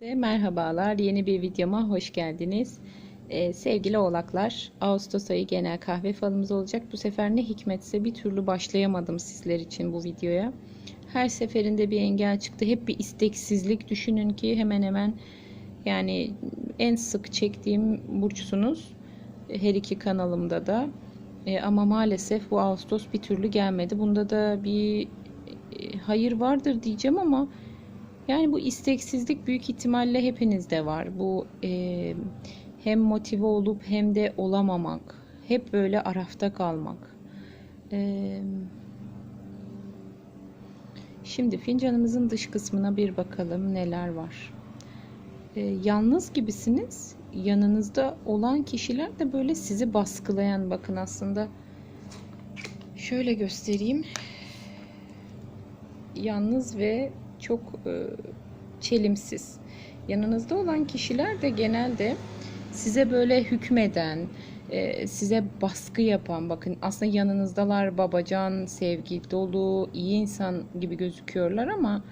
Merhabalar, yeni bir videoma hoş geldiniz. Ee, sevgili oğlaklar, Ağustos ayı genel kahve falımız olacak. Bu sefer ne hikmetse bir türlü başlayamadım sizler için bu videoya. Her seferinde bir engel çıktı. Hep bir isteksizlik düşünün ki hemen hemen yani en sık çektiğim burçsunuz. Her iki kanalımda da. Ee, ama maalesef bu Ağustos bir türlü gelmedi. Bunda da bir e, hayır vardır diyeceğim ama yani bu isteksizlik büyük ihtimalle hepinizde var. Bu e, hem motive olup hem de olamamak. Hep böyle arafta kalmak. E, şimdi fincanımızın dış kısmına bir bakalım neler var. E, yalnız gibisiniz. Yanınızda olan kişiler de böyle sizi baskılayan bakın aslında. Şöyle göstereyim. Yalnız ve çok e, çelimsiz. Yanınızda olan kişiler de genelde size böyle hükmeden, e, size baskı yapan, bakın aslında yanınızdalar babacan, sevgi dolu, iyi insan gibi gözüküyorlar ama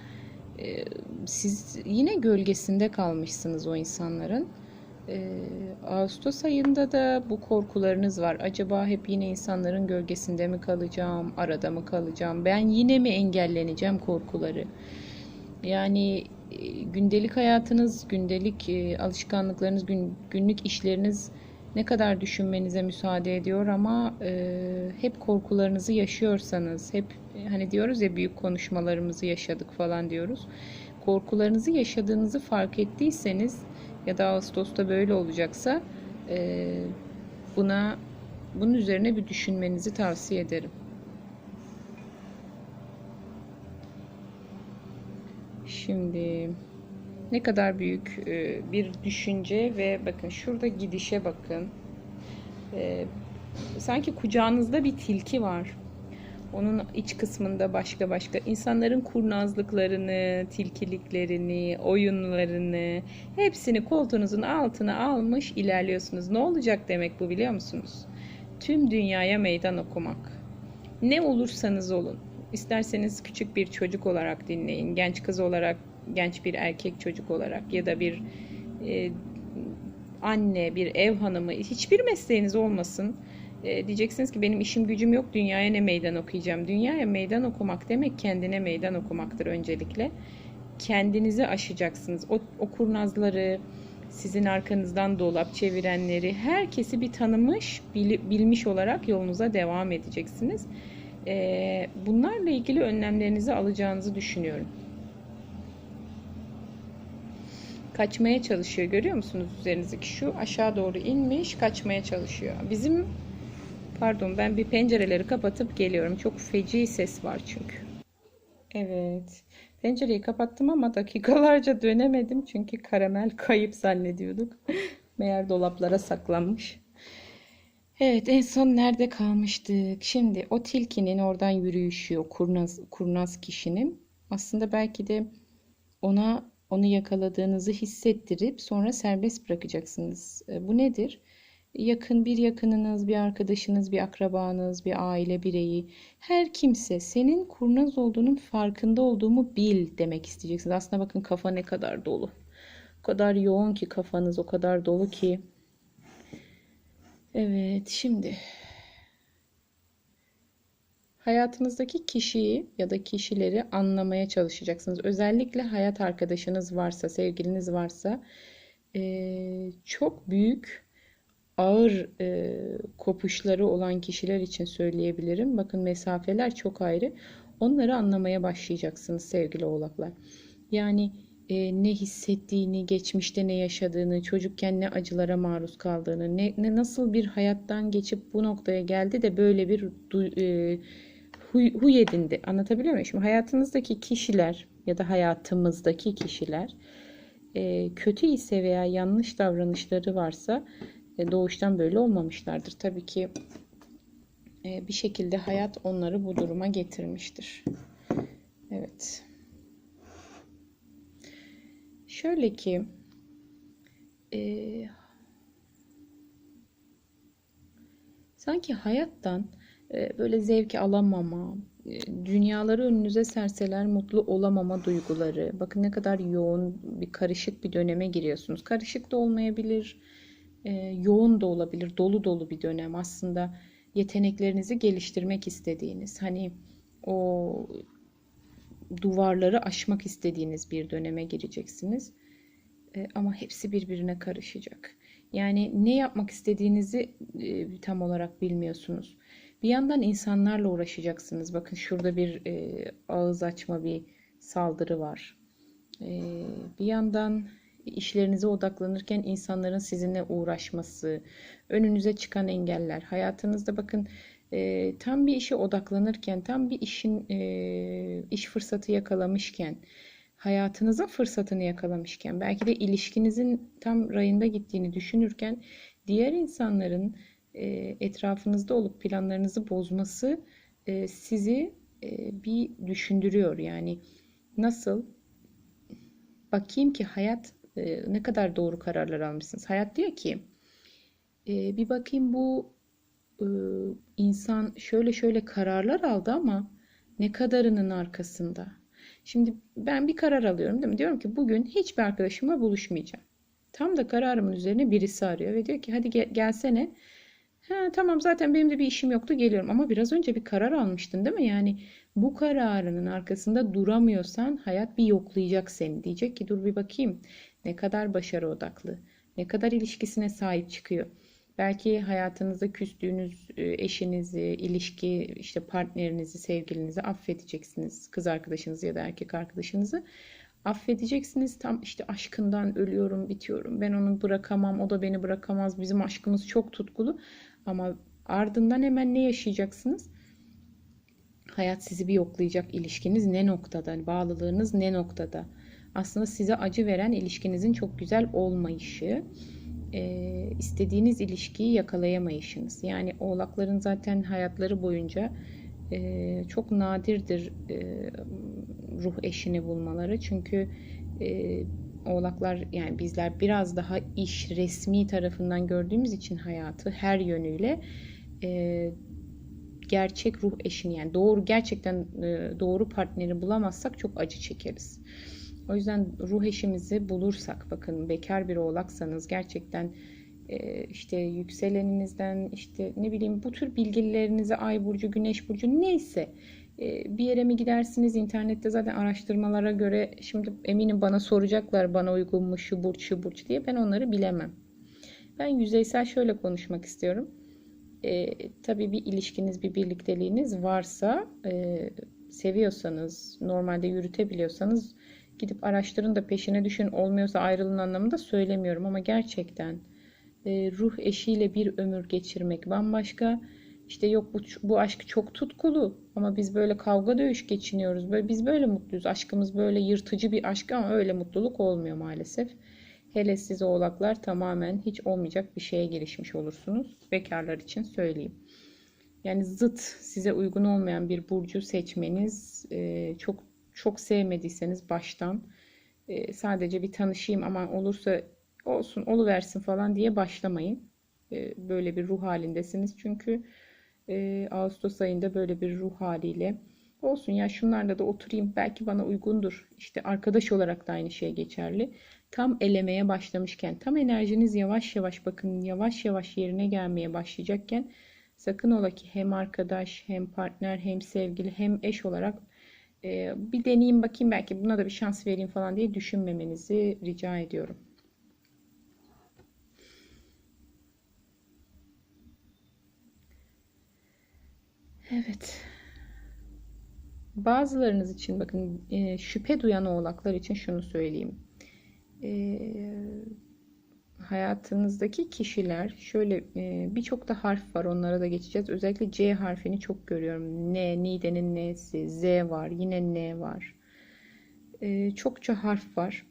e, siz yine gölgesinde kalmışsınız o insanların. Ağustos ayında da bu korkularınız var. Acaba hep yine insanların gölgesinde mi kalacağım, arada mı kalacağım, ben yine mi engelleneceğim korkuları. Yani e, gündelik hayatınız, gündelik e, alışkanlıklarınız, gün, günlük işleriniz ne kadar düşünmenize müsaade ediyor ama e, hep korkularınızı yaşıyorsanız, hep e, hani diyoruz ya büyük konuşmalarımızı yaşadık falan diyoruz. Korkularınızı yaşadığınızı fark ettiyseniz ya da Ağustos'ta böyle olacaksa e, buna bunun üzerine bir düşünmenizi tavsiye ederim. Şimdi ne kadar büyük e, bir düşünce ve bakın şurada gidişe bakın. E, sanki kucağınızda bir tilki var. Onun iç kısmında başka başka insanların kurnazlıklarını, tilkiliklerini, oyunlarını hepsini koltuğunuzun altına almış ilerliyorsunuz. Ne olacak demek bu biliyor musunuz? Tüm dünyaya meydan okumak. Ne olursanız olun. İsterseniz küçük bir çocuk olarak dinleyin, genç kız olarak, genç bir erkek çocuk olarak ya da bir e, anne, bir ev hanımı, hiçbir mesleğiniz olmasın. E, diyeceksiniz ki benim işim gücüm yok, dünyaya ne meydan okuyacağım? Dünyaya meydan okumak demek kendine meydan okumaktır öncelikle. Kendinizi aşacaksınız. O, o kurnazları, sizin arkanızdan dolap çevirenleri, herkesi bir tanımış, bil, bilmiş olarak yolunuza devam edeceksiniz. E, bunlarla ilgili önlemlerinizi alacağınızı düşünüyorum. Kaçmaya çalışıyor görüyor musunuz üzerinizdeki şu aşağı doğru inmiş kaçmaya çalışıyor. Bizim pardon ben bir pencereleri kapatıp geliyorum. Çok feci ses var çünkü. Evet. Pencereyi kapattım ama dakikalarca dönemedim çünkü karamel kayıp zannediyorduk. Meğer dolaplara saklanmış. Evet en son nerede kalmıştık? Şimdi o tilkinin oradan yürüyüşü, o kurnaz, kurnaz kişinin aslında belki de ona onu yakaladığınızı hissettirip sonra serbest bırakacaksınız. E, bu nedir? Yakın bir yakınınız, bir arkadaşınız, bir akrabanız, bir aile bireyi, her kimse senin kurnaz olduğunun farkında olduğumu bil demek isteyeceksiniz. Aslında bakın kafa ne kadar dolu. O kadar yoğun ki kafanız, o kadar dolu ki Evet, şimdi hayatınızdaki kişiyi ya da kişileri anlamaya çalışacaksınız. Özellikle hayat arkadaşınız varsa, sevgiliniz varsa e, çok büyük ağır e, kopuşları olan kişiler için söyleyebilirim. Bakın mesafeler çok ayrı. Onları anlamaya başlayacaksınız sevgili oğlaklar. Yani e, ne hissettiğini, geçmişte ne yaşadığını, çocukken ne acılara maruz kaldığını, ne, ne nasıl bir hayattan geçip bu noktaya geldi de böyle bir e, huy, huy edindi. Anlatabiliyor muyum? Şimdi hayatınızdaki kişiler ya da hayatımızdaki kişiler e, kötü ise veya yanlış davranışları varsa e, doğuştan böyle olmamışlardır. Tabii ki e, bir şekilde hayat onları bu duruma getirmiştir. Evet. Şöyle ki e, sanki hayattan e, böyle zevki alamama, e, dünyaları önünüze serseler mutlu olamama duyguları. Bakın ne kadar yoğun bir karışık bir döneme giriyorsunuz. Karışık da olmayabilir, e, yoğun da olabilir, dolu dolu bir dönem. Aslında yeteneklerinizi geliştirmek istediğiniz, hani o duvarları aşmak istediğiniz bir döneme gireceksiniz. E, ama hepsi birbirine karışacak. Yani ne yapmak istediğinizi e, tam olarak bilmiyorsunuz. Bir yandan insanlarla uğraşacaksınız. Bakın şurada bir e, ağız açma bir saldırı var. E, bir yandan işlerinize odaklanırken insanların sizinle uğraşması, önünüze çıkan engeller. Hayatınızda bakın e, tam bir işe odaklanırken, tam bir işin e, iş fırsatı yakalamışken, hayatınızın fırsatını yakalamışken, belki de ilişkinizin tam rayında gittiğini düşünürken diğer insanların e, etrafınızda olup planlarınızı bozması e, sizi e, bir düşündürüyor. Yani nasıl? Bakayım ki hayat e, ne kadar doğru kararlar almışsınız. Hayat diyor ki e, bir bakayım bu e, insan şöyle şöyle kararlar aldı ama ne kadarının arkasında? Şimdi ben bir karar alıyorum değil mi? Diyorum ki bugün hiçbir arkadaşımla buluşmayacağım. Tam da kararımın üzerine birisi arıyor ve diyor ki hadi gel, gelsene. Ha, tamam zaten benim de bir işim yoktu geliyorum ama biraz önce bir karar almıştın değil mi? Yani bu kararının arkasında duramıyorsan hayat bir yoklayacak seni. Diyecek ki dur bir bakayım ne kadar başarı odaklı, ne kadar ilişkisine sahip çıkıyor. Belki hayatınızda küstüğünüz e, eşinizi, ilişki, işte partnerinizi, sevgilinizi affedeceksiniz. Kız arkadaşınızı ya da erkek arkadaşınızı affedeceksiniz. Tam işte aşkından ölüyorum, bitiyorum. Ben onu bırakamam, o da beni bırakamaz. Bizim aşkımız çok tutkulu. Ama ardından hemen ne yaşayacaksınız? Hayat sizi bir yoklayacak. İlişkiniz ne noktada? Bağlılığınız ne noktada? Aslında size acı veren ilişkinizin çok güzel olmayışı e, istediğiniz ilişkiyi yakalayamayışınız. Yani oğlakların zaten hayatları boyunca e, çok nadirdir e, ruh eşini bulmaları. Çünkü e, oğlaklar yani bizler biraz daha iş resmi tarafından gördüğümüz için hayatı her yönüyle e, gerçek ruh eşini yani doğru gerçekten e, doğru partneri bulamazsak çok acı çekeriz. O yüzden ruh eşimizi bulursak bakın bekar bir oğlaksanız gerçekten e, işte yükseleninizden işte ne bileyim bu tür bilgilerinizi ay burcu güneş burcu neyse e, bir yere mi gidersiniz internette zaten araştırmalara göre şimdi eminim bana soracaklar bana uygun mu şu burç şu burç diye ben onları bilemem. Ben yüzeysel şöyle konuşmak istiyorum. E, tabii bir ilişkiniz bir birlikteliğiniz varsa e, seviyorsanız normalde yürütebiliyorsanız gidip araştırın da peşine düşün olmuyorsa ayrılın anlamında söylemiyorum ama gerçekten e, ruh eşiyle bir ömür geçirmek bambaşka. İşte yok bu, bu aşk çok tutkulu ama biz böyle kavga dövüş geçiniyoruz. Böyle, biz böyle mutluyuz. Aşkımız böyle yırtıcı bir aşk ama öyle mutluluk olmuyor maalesef. Hele siz oğlaklar tamamen hiç olmayacak bir şeye girişmiş olursunuz. Bekarlar için söyleyeyim. Yani zıt size uygun olmayan bir burcu seçmeniz e, çok çok sevmediyseniz baştan e, sadece bir tanışayım ama olursa olsun oluversin falan diye başlamayın. E, böyle bir ruh halindesiniz çünkü e, Ağustos ayında böyle bir ruh haliyle olsun ya şunlarla da oturayım belki bana uygundur. İşte arkadaş olarak da aynı şey geçerli. Tam elemeye başlamışken tam enerjiniz yavaş yavaş bakın yavaş yavaş yerine gelmeye başlayacakken sakın ola ki hem arkadaş hem partner hem sevgili hem eş olarak e, bir deneyeyim bakayım belki buna da bir şans vereyim falan diye düşünmemenizi rica ediyorum. Evet. Bazılarınız için bakın e, şüphe duyan oğlaklar için şunu söyleyeyim. E, hayatınızdaki kişiler şöyle e, birçok da harf var onlara da geçeceğiz. Özellikle C harfini çok görüyorum. N, Nide'nin N'si, Z var, yine N var. E, çokça harf var.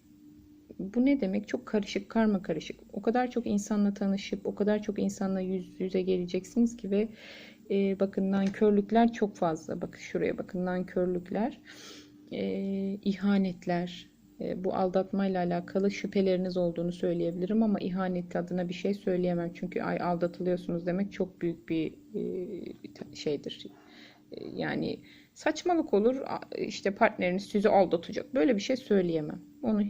Bu ne demek? Çok karışık, karma karışık. O kadar çok insanla tanışıp, o kadar çok insanla yüz yüze geleceksiniz ki ve e, bakın nankörlükler çok fazla. Bakın şuraya bakın nankörlükler, e, ihanetler, bu aldatmayla alakalı şüpheleriniz olduğunu söyleyebilirim ama ihanet adına bir şey söyleyemem. Çünkü ay aldatılıyorsunuz demek çok büyük bir e, şeydir. E, yani Saçmalık olur. işte partneriniz sizi aldatacak. Böyle bir şey söyleyemem. Onu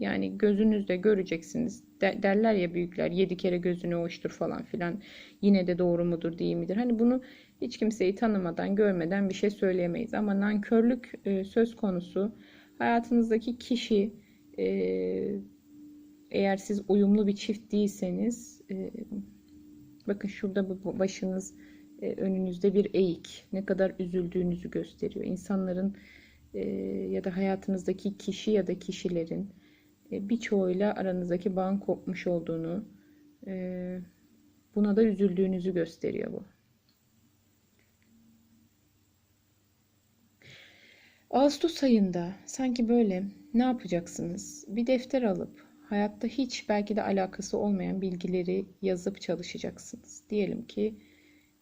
yani gözünüzde göreceksiniz. De- derler ya büyükler yedi kere gözünü oyuştur falan filan. Yine de doğru mudur değil midir? Hani bunu hiç kimseyi tanımadan, görmeden bir şey söyleyemeyiz. Ama nankörlük e, söz konusu. Hayatınızdaki kişi e, eğer siz uyumlu bir çift değilseniz e, bakın şurada bu başınız e, önünüzde bir eğik. Ne kadar üzüldüğünüzü gösteriyor. İnsanların e, ya da hayatınızdaki kişi ya da kişilerin e, birçoğuyla aranızdaki bağın kopmuş olduğunu, e, buna da üzüldüğünüzü gösteriyor bu. Ağustos ayında sanki böyle ne yapacaksınız? Bir defter alıp hayatta hiç belki de alakası olmayan bilgileri yazıp çalışacaksınız. Diyelim ki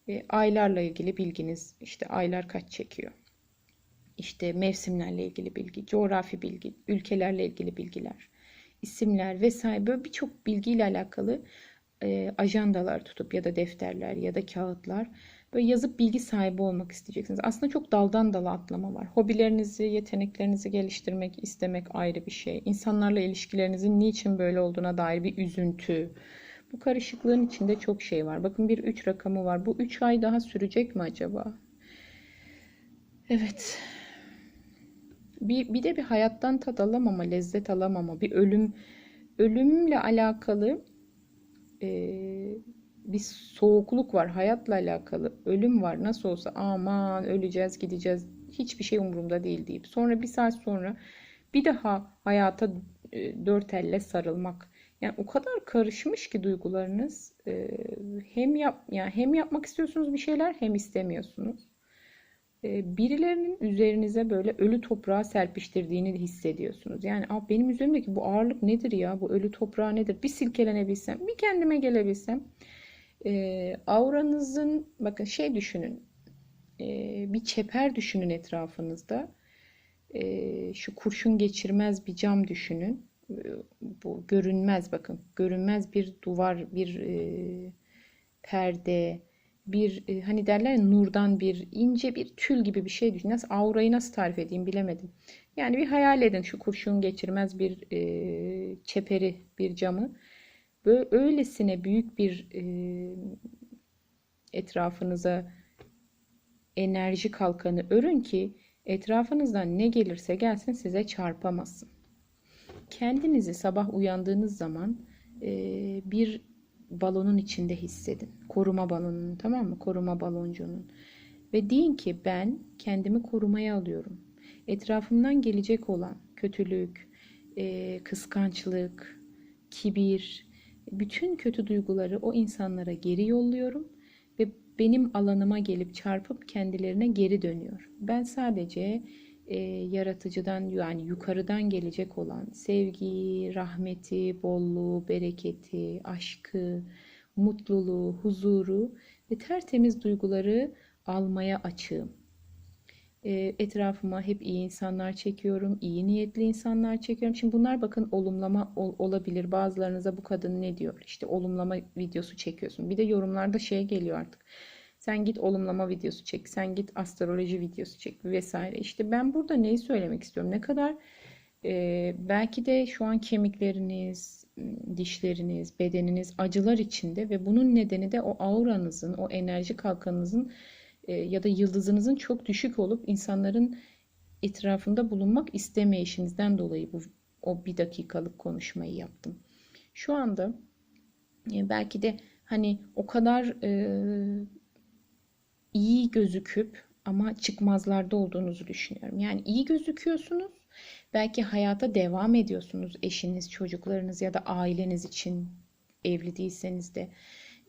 e, aylarla ilgili bilginiz, işte aylar kaç çekiyor? İşte mevsimlerle ilgili bilgi, coğrafi bilgi, ülkelerle ilgili bilgiler, isimler vesaire böyle birçok bilgiyle alakalı e, ajandalar tutup ya da defterler ya da kağıtlar böyle yazıp bilgi sahibi olmak isteyeceksiniz. Aslında çok daldan dala atlama var. Hobilerinizi, yeteneklerinizi geliştirmek istemek ayrı bir şey. İnsanlarla ilişkilerinizin niçin böyle olduğuna dair bir üzüntü. Bu karışıklığın içinde çok şey var. Bakın bir 3 rakamı var. Bu 3 ay daha sürecek mi acaba? Evet. Bir, bir de bir hayattan tat alamama, lezzet alamama, bir ölüm ölümle alakalı e, bir soğukluk var. Hayatla alakalı ölüm var. Nasıl olsa aman öleceğiz, gideceğiz. Hiçbir şey umurumda değil deyip sonra bir saat sonra bir daha hayata e, dört elle sarılmak. Yani o kadar karışmış ki duygularınız. E, hem yap yani hem yapmak istiyorsunuz bir şeyler hem istemiyorsunuz. E, birilerinin üzerinize böyle ölü toprağı serpiştirdiğini hissediyorsunuz. Yani Aa, benim üzerimdeki bu ağırlık nedir ya? Bu ölü toprağı nedir? Bir silkelenebilsem, bir kendime gelebilsem. E, auranızın bakın şey düşünün. E, bir çeper düşünün etrafınızda. E, şu kurşun geçirmez bir cam düşünün. Bu görünmez bakın. Görünmez bir duvar, bir e, perde, bir e, hani derler ya nurdan bir ince bir tül gibi bir şey düşün. Nasıl aurayı nasıl tarif edeyim bilemedim. Yani bir hayal edin şu kurşun geçirmez bir e, çeperi, bir camı. Böyle öylesine büyük bir e, etrafınıza enerji kalkanı örün ki etrafınızdan ne gelirse gelsin size çarpamasın. Kendinizi sabah uyandığınız zaman e, bir balonun içinde hissedin. Koruma balonunun tamam mı? Koruma baloncuğunun. Ve deyin ki ben kendimi korumaya alıyorum. Etrafımdan gelecek olan kötülük, e, kıskançlık, kibir, bütün kötü duyguları o insanlara geri yolluyorum ve benim alanıma gelip çarpıp kendilerine geri dönüyor. Ben sadece e, yaratıcıdan yani yukarıdan gelecek olan sevgiyi, rahmeti, bolluğu, bereketi, aşkı, mutluluğu, huzuru ve tertemiz duyguları almaya açığım. E, etrafıma hep iyi insanlar çekiyorum, iyi niyetli insanlar çekiyorum. Şimdi bunlar bakın olumlama ol- olabilir. Bazılarınıza bu kadın ne diyor? İşte olumlama videosu çekiyorsun. Bir de yorumlarda şey geliyor artık. Sen git olumlama videosu çek, sen git astroloji videosu çek vesaire. İşte ben burada neyi söylemek istiyorum? Ne kadar e, belki de şu an kemikleriniz, dişleriniz, bedeniniz acılar içinde ve bunun nedeni de o auranızın, o enerji kalkanınızın e, ya da yıldızınızın çok düşük olup insanların etrafında bulunmak istemeyişinizden dolayı bu o bir dakikalık konuşmayı yaptım. Şu anda e, belki de hani o kadar e, iyi gözüküp ama çıkmazlarda olduğunuzu düşünüyorum. Yani iyi gözüküyorsunuz. Belki hayata devam ediyorsunuz eşiniz, çocuklarınız ya da aileniz için evli değilseniz de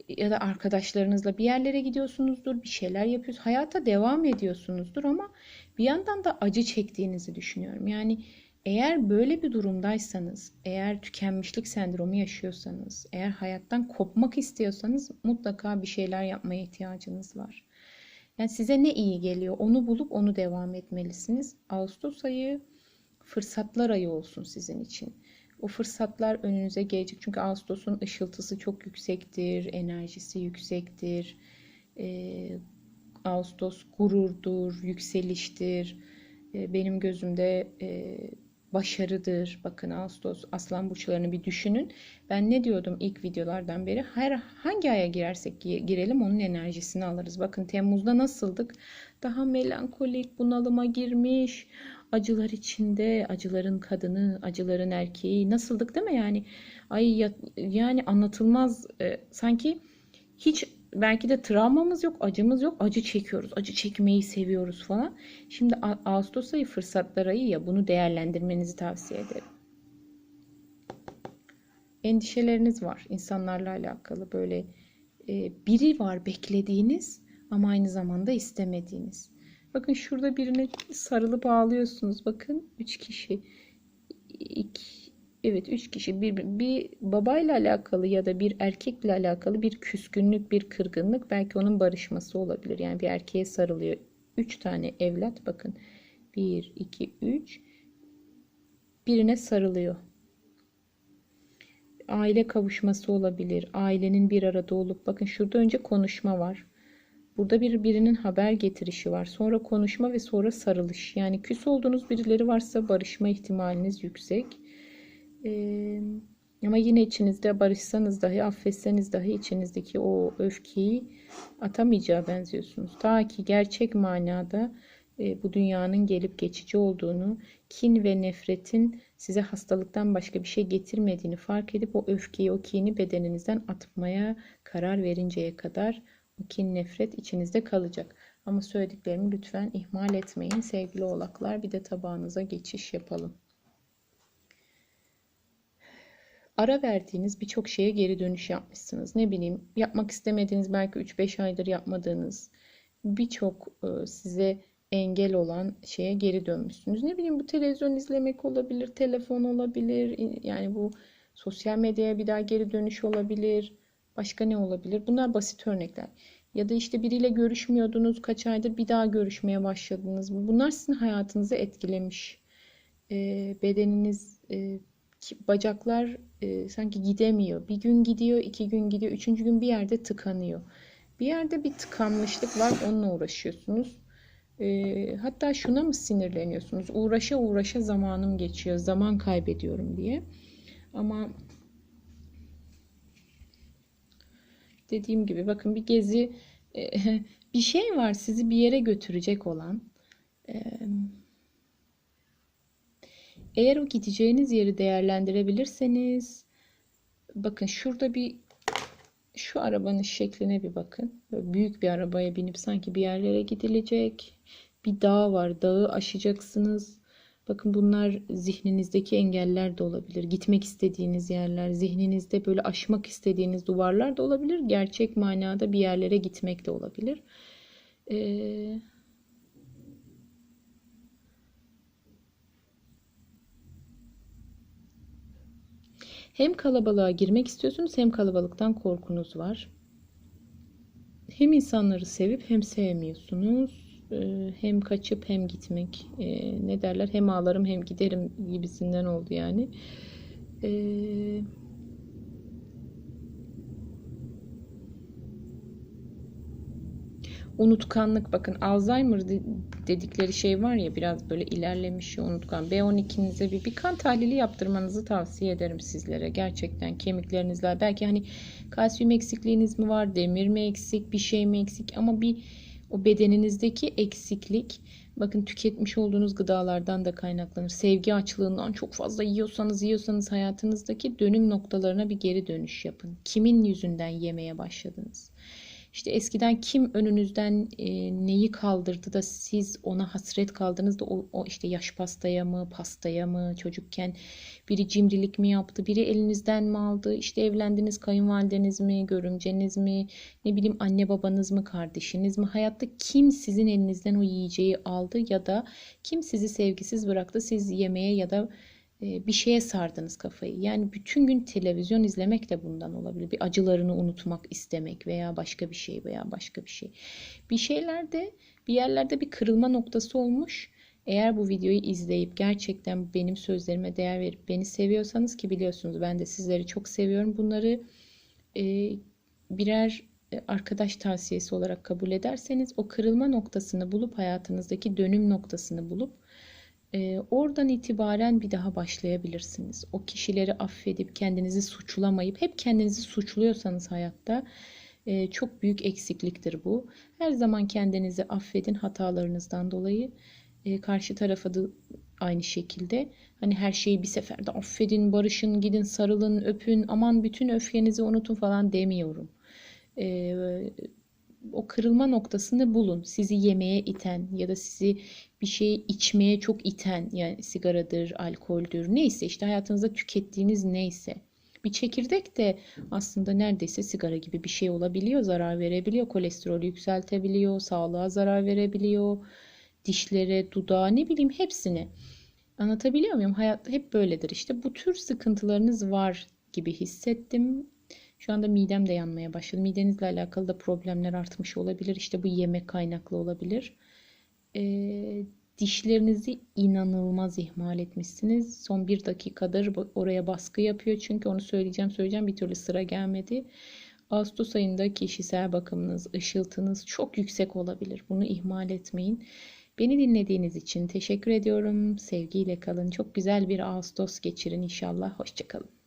ya da arkadaşlarınızla bir yerlere gidiyorsunuzdur, bir şeyler yapıyorsunuz. Hayata devam ediyorsunuzdur ama bir yandan da acı çektiğinizi düşünüyorum. Yani eğer böyle bir durumdaysanız, eğer tükenmişlik sendromu yaşıyorsanız, eğer hayattan kopmak istiyorsanız mutlaka bir şeyler yapmaya ihtiyacınız var. Yani size ne iyi geliyor onu bulup onu devam etmelisiniz. Ağustos ayı fırsatlar ayı olsun sizin için. O fırsatlar önünüze gelecek. Çünkü Ağustos'un ışıltısı çok yüksektir, enerjisi yüksektir. Ee, Ağustos gururdur, yükseliştir. E, benim gözümde e, başarıdır. Bakın Ağustos aslan burçlarını bir düşünün. Ben ne diyordum ilk videolardan beri? Her hangi aya girersek girelim onun enerjisini alırız. Bakın Temmuz'da nasıldık? Daha melankolik, bunalıma girmiş, acılar içinde, acıların kadını, acıların erkeği nasıldık değil mi? Yani ay ya, yani anlatılmaz e, sanki hiç belki de travmamız yok, acımız yok, acı çekiyoruz, acı çekmeyi seviyoruz falan. Şimdi Ağustos ayı fırsatlar ayı ya bunu değerlendirmenizi tavsiye ederim. Endişeleriniz var insanlarla alakalı böyle e, biri var beklediğiniz ama aynı zamanda istemediğiniz. Bakın şurada birine sarılıp ağlıyorsunuz. Bakın 3 kişi. İki, Evet üç kişi bir, bir babayla alakalı ya da bir erkekle alakalı bir küskünlük, bir kırgınlık belki onun barışması olabilir. Yani bir erkeğe sarılıyor. Üç tane evlat bakın. Bir, iki, üç. Birine sarılıyor. Aile kavuşması olabilir. Ailenin bir arada olup bakın şurada önce konuşma var. Burada bir birinin haber getirişi var. Sonra konuşma ve sonra sarılış. Yani küs olduğunuz birileri varsa barışma ihtimaliniz yüksek. Ee, ama yine içinizde barışsanız dahi, affetseniz dahi içinizdeki o öfkeyi atamayacağı benziyorsunuz. Ta ki gerçek manada e, bu dünyanın gelip geçici olduğunu, kin ve nefretin size hastalıktan başka bir şey getirmediğini fark edip o öfkeyi, o kini bedeninizden atmaya karar verinceye kadar kin, nefret içinizde kalacak. Ama söylediklerimi lütfen ihmal etmeyin sevgili oğlaklar. Bir de tabağınıza geçiş yapalım. ara verdiğiniz birçok şeye geri dönüş yapmışsınız. Ne bileyim yapmak istemediğiniz belki 3-5 aydır yapmadığınız birçok e, size engel olan şeye geri dönmüşsünüz. Ne bileyim bu televizyon izlemek olabilir, telefon olabilir. Yani bu sosyal medyaya bir daha geri dönüş olabilir. Başka ne olabilir? Bunlar basit örnekler. Ya da işte biriyle görüşmüyordunuz kaç aydır bir daha görüşmeye başladınız. Bunlar sizin hayatınızı etkilemiş. E, bedeniniz e, bacaklar e, sanki gidemiyor. Bir gün gidiyor, iki gün gidiyor, üçüncü gün bir yerde tıkanıyor. Bir yerde bir tıkanmışlık var, onunla uğraşıyorsunuz. E, hatta şuna mı sinirleniyorsunuz? Uğraşa uğraşa zamanım geçiyor, zaman kaybediyorum diye. Ama dediğim gibi bakın bir gezi, e, bir şey var sizi bir yere götürecek olan. E, eğer o gideceğiniz yeri değerlendirebilirseniz bakın şurada bir şu arabanın şekline bir bakın. Böyle büyük bir arabaya binip sanki bir yerlere gidilecek. Bir dağ var. Dağı aşacaksınız. Bakın bunlar zihninizdeki engeller de olabilir. Gitmek istediğiniz yerler, zihninizde böyle aşmak istediğiniz duvarlar da olabilir. Gerçek manada bir yerlere gitmek de olabilir. Ee, Hem kalabalığa girmek istiyorsunuz hem kalabalıktan korkunuz var. Hem insanları sevip hem sevmiyorsunuz. Ee, hem kaçıp hem gitmek. Ee, ne derler? Hem ağlarım hem giderim gibisinden oldu yani. Eee unutkanlık bakın Alzheimer dedikleri şey var ya biraz böyle ilerlemiş unutkan. B12'nize bir, bir kan tahlili yaptırmanızı tavsiye ederim sizlere. Gerçekten kemiklerinizle belki hani kalsiyum eksikliğiniz mi var, demir mi eksik, bir şey mi eksik ama bir o bedeninizdeki eksiklik bakın tüketmiş olduğunuz gıdalardan da kaynaklanır. Sevgi açlığından çok fazla yiyorsanız yiyorsanız hayatınızdaki dönüm noktalarına bir geri dönüş yapın. Kimin yüzünden yemeye başladınız? İşte eskiden kim önünüzden e, neyi kaldırdı da siz ona hasret kaldınız da o, o işte yaş pastaya mı, pastaya mı çocukken biri cimrilik mi yaptı, biri elinizden mi aldı, işte evlendiniz kayınvalideniz mi, görümceniz mi, ne bileyim anne babanız mı, kardeşiniz mi, hayatta kim sizin elinizden o yiyeceği aldı ya da kim sizi sevgisiz bıraktı, siz yemeye ya da bir şeye sardınız kafayı. Yani bütün gün televizyon izlemek de bundan olabilir. Bir acılarını unutmak istemek veya başka bir şey veya başka bir şey. Bir şeylerde bir yerlerde bir kırılma noktası olmuş. Eğer bu videoyu izleyip gerçekten benim sözlerime değer verip beni seviyorsanız ki biliyorsunuz ben de sizleri çok seviyorum. Bunları e, birer e, arkadaş tavsiyesi olarak kabul ederseniz o kırılma noktasını bulup hayatınızdaki dönüm noktasını bulup e, oradan itibaren bir daha başlayabilirsiniz. O kişileri affedip kendinizi suçlamayıp hep kendinizi suçluyorsanız hayatta e, çok büyük eksikliktir bu. Her zaman kendinizi affedin hatalarınızdan dolayı. E, karşı tarafa da aynı şekilde hani her şeyi bir seferde affedin, barışın, gidin, sarılın, öpün, aman bütün öfkenizi unutun falan demiyorum. E, o kırılma noktasını bulun. Sizi yemeye iten ya da sizi bir şey içmeye çok iten yani sigaradır, alkoldür neyse işte hayatınızda tükettiğiniz neyse. Bir çekirdek de aslında neredeyse sigara gibi bir şey olabiliyor, zarar verebiliyor, kolesterolü yükseltebiliyor, sağlığa zarar verebiliyor, dişlere, dudağa ne bileyim hepsine. Anlatabiliyor muyum? Hayat hep böyledir işte. Bu tür sıkıntılarınız var gibi hissettim. Şu anda midem de yanmaya başladı. Midenizle alakalı da problemler artmış olabilir. İşte bu yemek kaynaklı olabilir. Ee, dişlerinizi inanılmaz ihmal etmişsiniz. Son bir dakikadır oraya baskı yapıyor. Çünkü onu söyleyeceğim söyleyeceğim bir türlü sıra gelmedi. Ağustos ayında kişisel bakımınız, ışıltınız çok yüksek olabilir. Bunu ihmal etmeyin. Beni dinlediğiniz için teşekkür ediyorum. Sevgiyle kalın. Çok güzel bir Ağustos geçirin inşallah. Hoşçakalın.